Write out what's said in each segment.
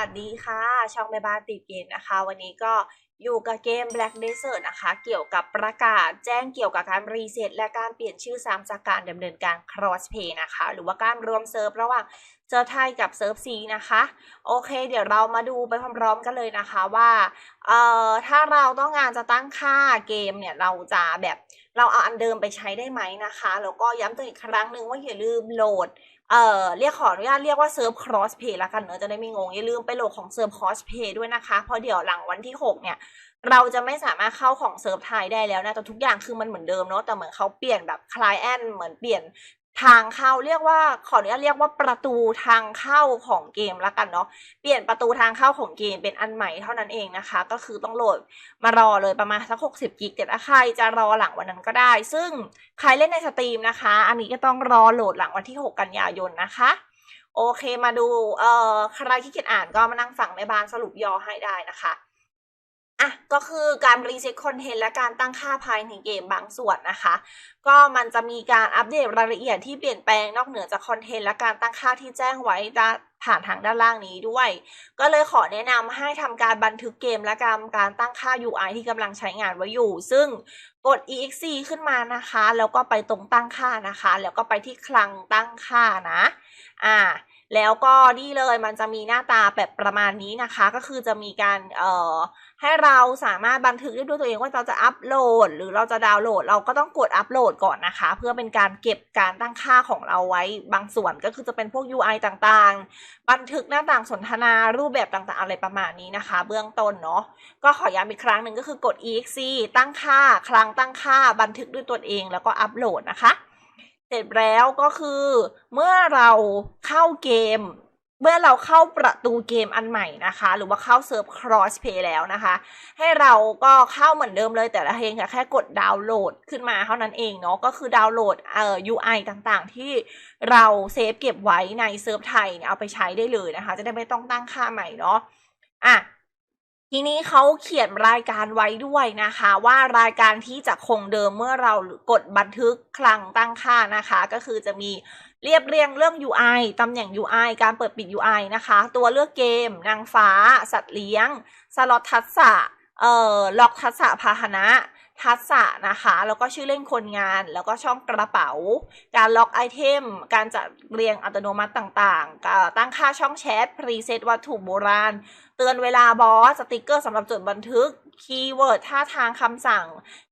วัสดีค่ะ ช่องแม่บ้านติดเกมนะคะ วันนี้ก็อยู่กับเกม Black Desert นะคะ เกี่ยวกับประกาศแจ้งเกี่ยวกับการรีเซ็ตและการเปลี่ยนชื่อซ้ำจากการดำเนินการ Crossplay นะคะ หรือว่าการรวมเซิร์ฟระหว่างเซิร์ฟไทยกับเซิร์ฟซีนะคะ โอเค เดี๋ยวเรามาดูไปพร้อมๆกันเลยนะคะว่าเอ่อถ้าเราต้องการจะตั้งค่าเกมเนี่ย เราจะแบบเราเอาอันเดิมไปใช้ได้ไหมนะคะ แล้วก็ย้ำเตือนอีกครั้งหนึ่งว่าอย่าลืมโหลด เอ่อเรียกขออนุญาตเรียกว่าเซิร์ฟครอสเพย์ละกันเนอะจะได้ไม่งง อย่าลืมไปโหลดของเซิร์ฟครอสเพย์ด้วยนะคะ เพราะเดี๋ยวหลังวันที่ 6 เนี่ย เราจะไม่สามารถเข้าของเซิร์ฟไทยได้แล้วนะแต่ทุกอย่างคือมันเหมือนเดิมเนาะแต่เหมือนเขาเปลี่ยนแบบคลายแอนเหมือนเปลี่ยน ทางเข้าเรียกว่าขออนุญาตเรียกว่าประตูทางเข้าของเกมละกันเนาะเปลี่ยนประตูทางเข้าของเกมเป็นอันใหม่เท่านั้นเองนะคะ ก็คือต้องโหลดมารอเลยประมาณสักหกสิบกิกแต่ถ้าใครจะรอหลังวันนั้นก็ได้ ซึ่งใครเล่นในสตรีมนะคะ อันนี้ก็ต้องรอโหลดหลังวันที่ 6 กันยายนนะคะโอเคมาดูเอ่อใครที่เกียจอ่านก็มานั่งฟังในบ้านสรุปย่อให้ได้นะคะ อะก็คือการรีเซ็ตคอนเทนต์และการตั้งค่าภายในเกมบางส่วนนะคะ ก็มันจะมีการอัปเดตรายละเอียดที่เปลี่ยนแปลงนอกเหนือจากคอนเทนต์และการตั้งค่าที่แจ้งไว้ผ่านทางด้านล่างนี้ด้วย ก็เลยขอแนะนำให้ทำการบันทึกเกมและการการตั้งค่า UI ที่กำลังใช้งานไว้อยู่ ซึ่งกด exe ขึ้นมานะคะ แล้วก็ไปตรงตั้งค่านะคะ แล้วก็ไปที่คลังตั้งค่านะ อ่า แล้วก็นี่เลยมันจะมีหน้าตาแบบประมาณนี้นะคะ ก็คือจะมีการเอ่อให้เราสามารถบันทึกได้ด้วยตัวเองว่าเราจะอัปโหลด หรือเราจะดาวน์โหลด เราก็ต้องกดอัปโหลดก่อนนะคะ เพื่อเป็นการเก็บการตั้งค่าของเราไว้บางส่วนก็คือจะเป็นพวก UI ต่างๆ บันทึกหน้าต่างสนทนารูปแบบต่างๆ อะไรประมาณนี้นะคะ เบื้องต้นเนาะก็ขอย้ำอีกครั้งหนึ่งก็คือกด exe ตั้งค่า ครั้งตั้งค่า บันทึกด้วยตัวเองแล้วก็อัปโหลดนะคะ เสร็จแล้วก็คือเมื่อเราเข้าเกม เมื่อเราเข้าประตูเกมอันใหม่นะคะ หรือว่าเข้าเซิร์ฟ cross play แล้วนะคะ ให้เราก็เข้าเหมือนเดิมเลยแต่ละเพลงแค่กดดาวน์โหลดขึ้นมาเท่านั้นเองเนาะก็คือดาวน์โหลดเอ่อ UI ต่างๆ ที่เราเซฟเก็บไว้ในเซิร์ฟไทยเนี่ยเอาไปใช้ได้เลยนะคะ จะได้ไม่ต้องตั้งค่าใหม่เนาะอะ ทีนี้เขาเขียนรายการไว้ด้วยนะคะ ว่ารายการที่จะคงเดิมเมื่อเรากดบันทึกคลังตั้งค่านะคะ ก็คือจะมีเรียบเรียงเรื่อง UI ตำแหน่ง UI การเปิดปิด UI นะคะ ตัวเลือกเกม นางฟ้า สัตว์เลี้ยง สล็อตทัศะเอ่อล็อกทัศะพาหนะ ทัศะนะคะ แล้วก็ชื่อเล่นคนงาน แล้วก็ช่องกระเป๋า การล็อกไอเทม การจัดเรียงอัตโนมัติต่างๆ ตั้งค่าช่องแชท พรีเซตวัตถุโบราณ เตือนเวลาบอส สติกเกอร์สำหรับจดบันทึก คีย์เวิร์ดท่าทางคำสั่ง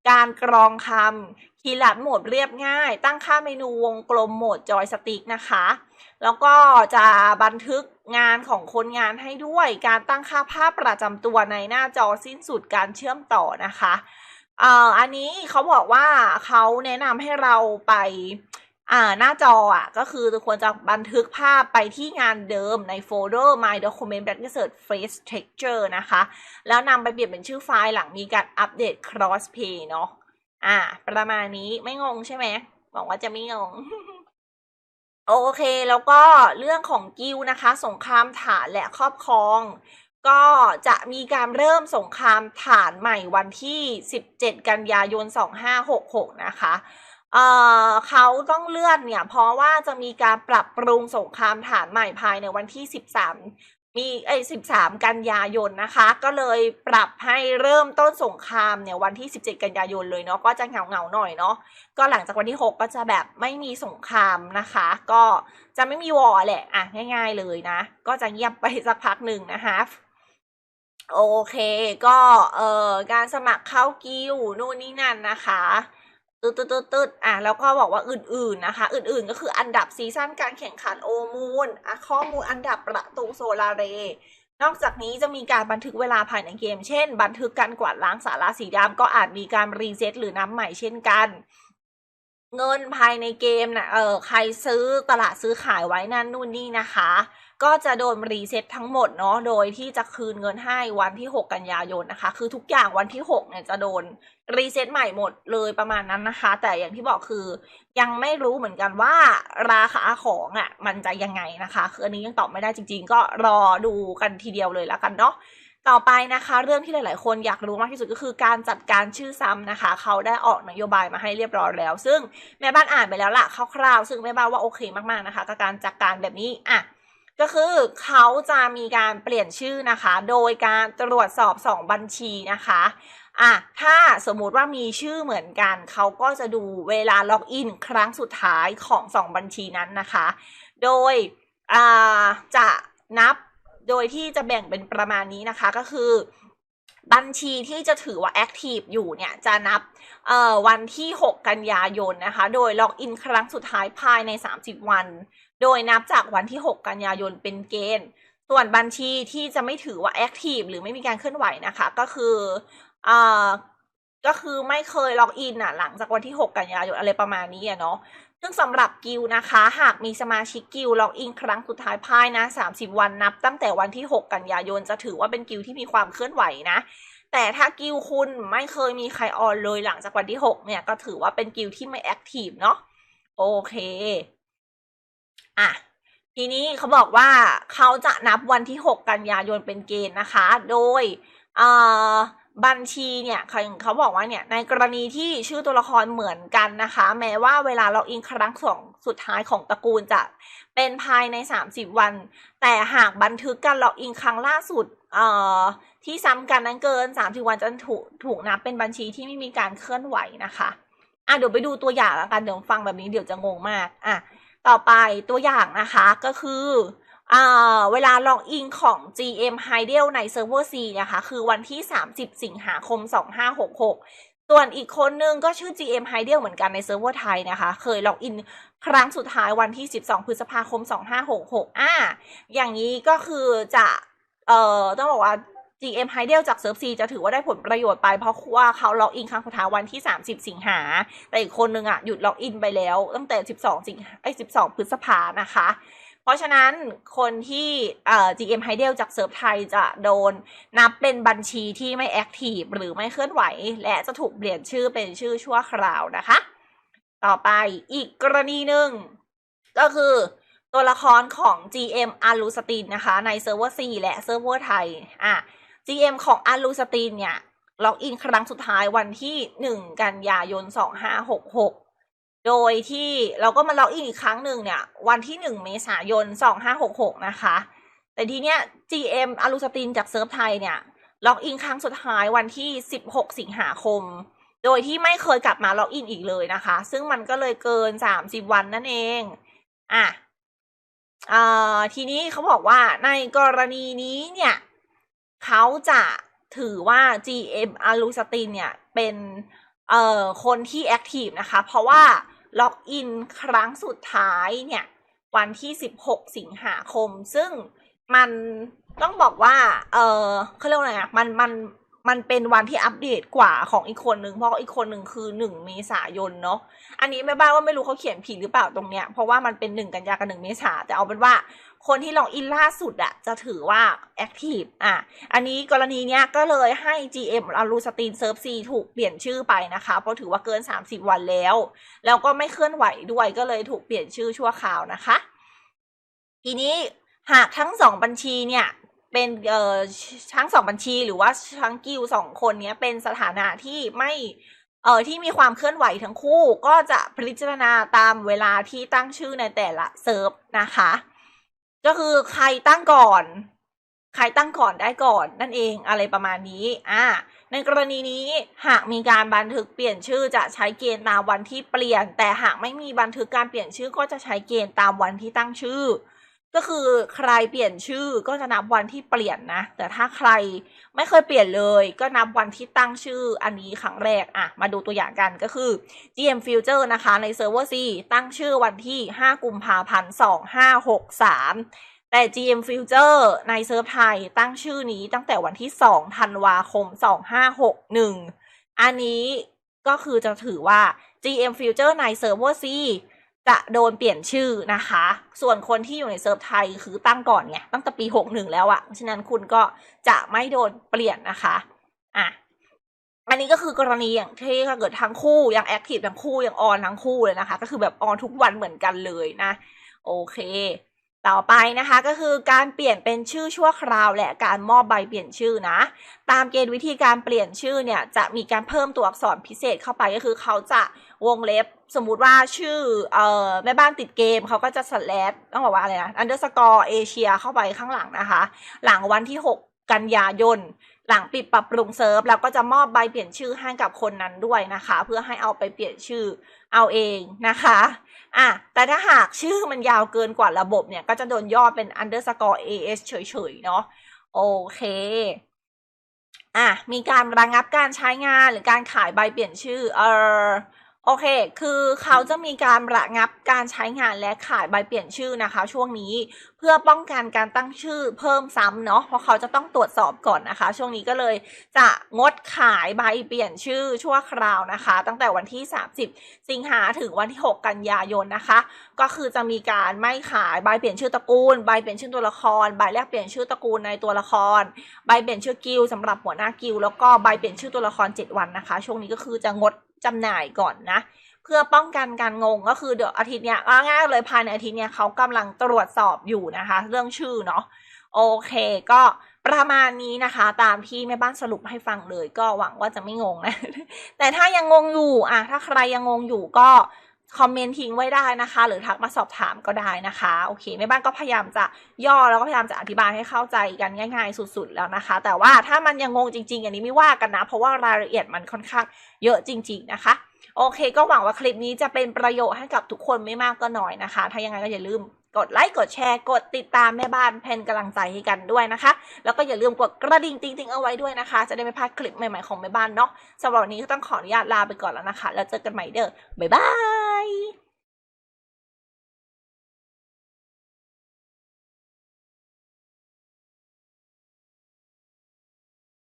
การกรองคำคีย์ลัดโหมดเรียบง่าย ตั้งค่าเมนูวงกลมโหมดจอยสติ๊กนะคะ แล้วก็จะบันทึกงานของคนงานให้ด้วย การตั้งค่าภาพประจำตัวในหน้าจอสิ้นสุดการเชื่อมต่อนะคะ เอ่ออันนี้เขาบอกว่าเขาแนะนำให้เราไป อ่าหน้าจออะ ก็คือควรจะบันทึกภาพไปที่งานเดิมในโฟลเดอร์ My Document Black Desert Face Texture นะคะ แล้วนำไปเปลี่ยนเป็นชื่อไฟล์หลังมีการอัปเดต Cross Play เนาะอ่า ประมาณนี้ไม่งงใช่ไหมหวังว่าจะไม่งงโอเค แล้วก็เรื่องของกิลนะคะ สงครามฐานและครอบครอง ก็จะมีการเริ่มสงครามฐานใหม่วันที่ 17 กันยายน 2566 นะคะเเขาต้องเลื่อนเนี่ย เพราะว่าจะมีการปรับปรุงสงครามฐานใหม่ภายในวันที่ 13 มีไอ้13 กันยายนนะคะ ก็เลยปรับให้เริ่มต้นสงครามเนี่ยวันที่ 17 กันยายนเลยเนาะ ก็จะเหงาเหงาหน่อยเนาะ ก็หลังจากวันที่ 6 ก็จะแบบไม่มีสงครามนะคะ ก็จะไม่มีวอร์แหละ อะง่าย ๆเลยนะ ก็จะเงียบไปสักพักหนึ่งนะคะ โอเคก็เอ่อการสมัครเข้ากิวนู่นนี่นั่นนะคะตืดตืดตืดตืดอะแล้วก็บอกว่าอื่นๆนะคะ อื่นๆก็คืออันดับซีซั่นการแข่งขันโอมูนอะข้อมูลอันดับประตูโซลาเร นอกจากนี้จะมีการบันทึกเวลาภายในเกม เช่น บันทึกการกวาดล้างสาราสีดำก็อาจมีการรีเซ็ตหรือน้ำใหม่เช่นกัน เงินภายในเกมนะเออใครซื้อตลาดซื้อขายไว้นั่นนู่นนี่นะคะ ก็จะโดนรีเซ็ตทั้งหมดเนาะโดยที่จะคืนเงินให้วันที่ 6 กันยายนนะคะ คือทุกอย่างวันที่6เนี่ยจะโดนรีเซ็ตใหม่หมดเลยประมาณนั้นนะคะ แต่อย่างที่บอกคือยังไม่รู้เหมือนกันว่าราคาของอะ่ะมันจะยังไงนะคะคืออันนี้ยังตอบไม่ได้จริง ๆ ก็รอดูกันทีเดียวเลยแล้วกันเนาะต่อไปนะคะ เรื่องที่หลาย ๆ คนอยากรู้มากที่สุดก็คือการจัดการชื่อซ้ำนะคะ เขาได้ออกนโยบายมาให้เรียบร้อยแล้ว ซึ่งแม่บ้านอ่านไปแล้วล่ะคร่าวๆซึ่งแม่บ้านว่าโอเคมากๆนะคะกับการจัดการแบบนี้อะ ก็คือเขาจะมีการเปลี่ยนชื่อนะคะ โดยการตรวจสอบ 2 บัญชีนะคะอะถ้าสมมุติว่ามีชื่อเหมือนกัน เขาก็จะดูเวลาล็อกอินครั้งสุดท้ายของ 2 บัญชีนั้นนะคะ โดยจะนับโดยที่จะแบ่งเป็นประมาณนี้นะคะก็คือ บัญชีที่จะถือว่าแอคทีฟอยู่เนี่ย จะนับวันที่ 6 กันยายนนะคะ โดยล็อกอินครั้งสุดท้ายภายใน 30 วัน โดยนับจากวันที่ 6 กันยายนเป็นเกณฑ์ ส่วนบัญชีที่จะไม่ถือว่าแอคทีฟหรือไม่มีการเคลื่อนไหวนะคะ ก็คืออ่าก็คือไม่เคยล็อกอินอะหลังจากวันที่ 6 กันยายนอะไรประมาณนี้อะเนาะซึ่งสำหรับกิลนะคะ หากมีสมาชิกกิลล็อกอินครั้งสุดท้ายภายนะ 30 วันนับ ตั้งแต่วันที่ 6 กันยายนจะถือว่าเป็นกิลที่มีความเคลื่อนไหวนะ แต่ถ้ากิลคุณไม่เคยมีใครออนเลยหลังจากวันที่ 6 เนี่ย ก็ถือว่าเป็นกิลที่ไม่แอคทีฟเนาะโอเค อะทีนี้เขาบอกว่าเขาจะนับวันที่ 6 กันยายนเป็นเกณฑ์นะคะ โดยบัญชีเนี่ยเขาเขาบอกว่าเนี่ยในกรณีที่ชื่อตัวละครเหมือนกันนะคะ แม้ว่าเวลาล็อกอินครั้งของสุดท้ายของตระกูลจะเป็นภายใน 30 วัน แต่หากบันทึกการล็อกอินครั้งล่าสุดที่ซ้ำกันนั้นเกิน 30 วันจะถูกถูกนับเป็นบัญชีที่ไม่มีการเคลื่อนไหวนะคะอะเดี๋ยวไปดูตัวอย่างแล้วกันเดี๋ยวฟังแบบนี้เดี๋ยวจะงงมากอะ ต่อไปตัวอย่างนะคะก็คืออเวลาล็อกอินของ GM h i d e l ในเซิร์ฟเวอร์ C นะคะ คือวันที่ 30 สิงหาคม 2566 ส่วนอีกคนนึงก็ชื่อ GM h i d e l เหมือนกันในเซิร์ฟเวอร์ไทยนะคะ เคยล็อกอินครั้งสุดท้ายวันที่ 12 พฤษภาคม 2566 อ่า อย่างนี้ก็คือจะ เอ่อ ต้องบอกว่า GM h i d e l จากเซิร์ฟ C จะถือว่าได้ผลประโยชน์ไป เพราะว่าเขาล็อกอินครั้งสุดท้ายวันที่ 30 สิงหา แต่อีกคนนึงอะ หยุดล็อกอินไปแล้ว ตั้งแต่ 12 สิงไอ้12 พฤษภานะคะ เพราะฉะนั้นคนที่เอ่อ GM h i d e l จากเซิร์ฟไทยจะโดนนับเป็นบัญชีที่ไม่แอคทีฟหรือไม่เคลื่อนไหว และจะถูกเปลี่ยนชื่อเป็นชื่อชั่วคราวนะคะ ต่อไปอีกกรณีหนึ่งก็คือตัวละครของ GM อารูสตินนะคะ ในเซิร์ฟเวอร์ C และเซิร์ฟเวอร์ไทยอะ GM ของอารูสตินเนี่ย ล็อกอินครั้งสุดท้ายวันที่ 1 กันยายน 2566 โดยที่เราก็มาล็อกอินอีกครั้งหนึ่งเนี่ย วันที่ 1 เมษายน 2566 นะคะ แต่ทีเนี้ย GM อารูสตินจากเซิร์ฟไทยเนี่ย ล็อกอินครั้งสุดท้ายวันที่ 16 สิงหาคม โดยที่ไม่เคยกลับมาล็อกอินอีกเลยนะคะ ซึ่งมันก็เลยเกิน 30 วันนั่นเอง อะอ่าทีนี้เขาบอกว่าในกรณีนี้เนี่ย เขาจะถือว่า GM อารูสตินเนี่ย เป็นเอ่อคนที่แอคทีฟนะคะ เพราะว่าล็อกอินครั้งสุดท้ายเนี่ย วันที่ 16 สิงหาคม ซึ่งมันต้องบอกว่า เออเขาเรียกว่าไงอะมันมันมันเป็นวันที่อัปเดตกว่าของอีกคนนึง เพราะอีกคนหนึ่งคือหนึ่งเมษายนเนาะ อันนี้แม่บ้านว่าไม่รู้เขาเขียนผิดหรือเปล่าตรงเนี้ย เพราะว่ามันเป็นหนึ่งกันยากับหนึ่งเมษาแต่เอาเป็นว่า คนที่ลองอินล่าสุดอะจะถือว่าแอคทีฟอะ อันนี้กรณีเนี้ยก็เลยให้ GM อารูสตีนเซิร์ฟซีถูกเปลี่ยนชื่อไปนะคะ เพราะถือว่าเกิน 30 วันแล้ว แล้วก็ไม่เคลื่อนไหวด้วยก็เลยถูกเปลี่ยนชื่อชั่วคราวนะคะ ทีนี้หากทั้งสองบัญชีเนี่ยเป็นเอ่อทั้งสองบัญชีหรือว่าทั้งกิลสองคนเนี้ยเป็นสถานะที่ไม่เอ่อที่มีความเคลื่อนไหวทั้งคู่ก็จะพิจารณาตามเวลาที่ตั้งชื่อในแต่ละเซิร์ฟนะคะ ก็คือใครตั้งก่อน ใครตั้งก่อนได้ก่อนนั่นเองอะไรประมาณนี้ อ่า ในกรณีนี้หากมีการบันทึกเปลี่ยนชื่อจะใช้เกณฑ์ตามวันที่เปลี่ยน แต่หากไม่มีบันทึกการเปลี่ยนชื่อก็จะใช้เกณฑ์ตามวันที่ตั้งชื่อ ก็คือใครเปลี่ยนชื่อก็จะนับวันที่เปลี่ยนนะ แต่ถ้าใครไม่เคยเปลี่ยนเลย ก็นับวันที่ตั้งชื่ออันนี้ครั้งแรกอะ มาดูตัวอย่างกันก็คือ GM Future นะคะในเซิร์ฟเวอร์ C ตั้งชื่อวันที่ 5 กุมภาพันธ์ 2563 แต่ GM Future ในเซิร์ฟไทยตั้งชื่อนี้ตั้งแต่วันที่ 2 ธันวาคม 2561 อันนี้ก็คือจะถือว่า GM Future ในเซิร์ฟเวอร์ C จะโดนเปลี่ยนชื่อนะคะ ส่วนคนที่อยู่ในเซิร์ฟไทยคือตั้งก่อนไง ตั้งแต่ปี 61 แล้วอะฉะนั้นคุณก็จะไม่โดนเปลี่ยนนะคะ อะ อันนี้ก็คือกรณีอย่างที่ถ้าเกิดทั้งคู่ยังแอคทีฟทั้งคู่ยังออนทั้งคู่เลยนะคะ ก็คือแบบออนทุกวันเหมือนกันเลยนะ โอเค ต่อไปนะคะก็คือการเปลี่ยนเป็นชื่อชั่วคราวและการมอบใบเปลี่ยนชื่อนะ ตามเกณฑ์วิธีการเปลี่ยนชื่อเนี่ยจะมีการเพิ่มตัวอักษรพิเศษเข้าไปก็คือเขาจะวงเล็บสมมุติว่าชื่อเอ่อแม่บ้านติดเกมเขาก็จะสแลดต้องบอกว่าอะไรนะ underscore Asia เข้าไปข้างหลังนะคะ หลังวันที่ 6 กันยายนหลังปิดปรับปรุงเซิร์ฟแล้วก็จะมอบใบเปลี่ยนชื่อให้กับคนนั้นด้วยนะคะ เพื่อให้เอาไปเปลี่ยนชื่อเอาเองนะคะ อะแต่ถ้าหากชื่อมันยาวเกินกว่าระบบเนี่ย ก็จะโดนย่อเป็น underscore as เฉยๆ เนาะโอเคอะมีการระงับการใช้งานหรือการขายใบเปลี่ยนชื่อเออ โอเค คือเขาจะมีการระงับการใช้งานและขายใบเปลี่ยนชื่อนะคะ ช่วงนี้เพื่อป้องกันการตั้งชื่อเพิ่มซ้ำเนาะเพราะเขาจะต้องตรวจสอบก่อนนะคะ ช่วงนี้ก็เลยจะงดขายใบเปลี่ยนชื่อชั่วคราวนะคะ ตั้งแต่วันที่ 30 สิงหาถึงวันที่ 6 กันยายนนะคะ ก็คือจะมีการไม่ขายใบเปลี่ยนชื่อตระกูลใบเปลี่ยนชื่อตัวละครใบแลกเปลี่ยนชื่อตระกูลในตัวละคร ใบเปลี่ยนชื่อกิลด์สำหรับหัวหน้ากิลแล้วก็ใบเปลี่ยนชื่อตัวละคร 7 วันนะคะ ช่วงนี้ก็คือจะงด จำหน่ายก่อนนะ เพื่อป้องกันการงงก็คือเดี๋ยวอาทิตย์เนี้ยง่ายเลยภายในอาทิตย์เนี้ยเขากำลังตรวจสอบอยู่นะคะ เรื่องชื่อเนาะโอเคก็ประมาณนี้นะคะ ตามที่แม่บ้านสรุปให้ฟังเลย ก็หวังว่าจะไม่งงนะ แต่ถ้ายังงงอยู่อะถ้าใครยังงงอยู่ก็ คอมเมนต์ทิ้งไว้ได้นะคะ หรือทักมาสอบถามก็ได้นะคะ โอเคแม่บ้านก็พยายามจะย่อแล้วก็พยายามจะอธิบายให้เข้าใจกันง่ายๆ สุดๆแล้วนะคะ แต่ว่าถ้ามันยังงงจริง ๆ อันนี้ไม่ว่ากันนะ เพราะว่ารายละเอียดมันค่อนข้างเยอะจริง ๆ นะคะโอเค ก็หวังว่าคลิปนี้จะเป็นประโยชน์ให้กับทุกคนไม่มากก็น้อยนะคะ ถ้ายังไงก็อย่าลืมกดไลค์กดแชร์กดติดตามแม่บ้านเพนกำลังใจให้กันด้วยนะคะ แล้วก็อย่าลืมกดกระดิ่งติ๊งๆเอาไว้ด้วยนะคะ จะได้ไม่พลาดคลิปใหม่ๆของแม่บ้านเนาะสำหรับวันนี้ก็ต้องขออนุญาตลาไปก่อนแล้วนะคะ แล้วเจอกันใหม่เด้อบ๊ายบาย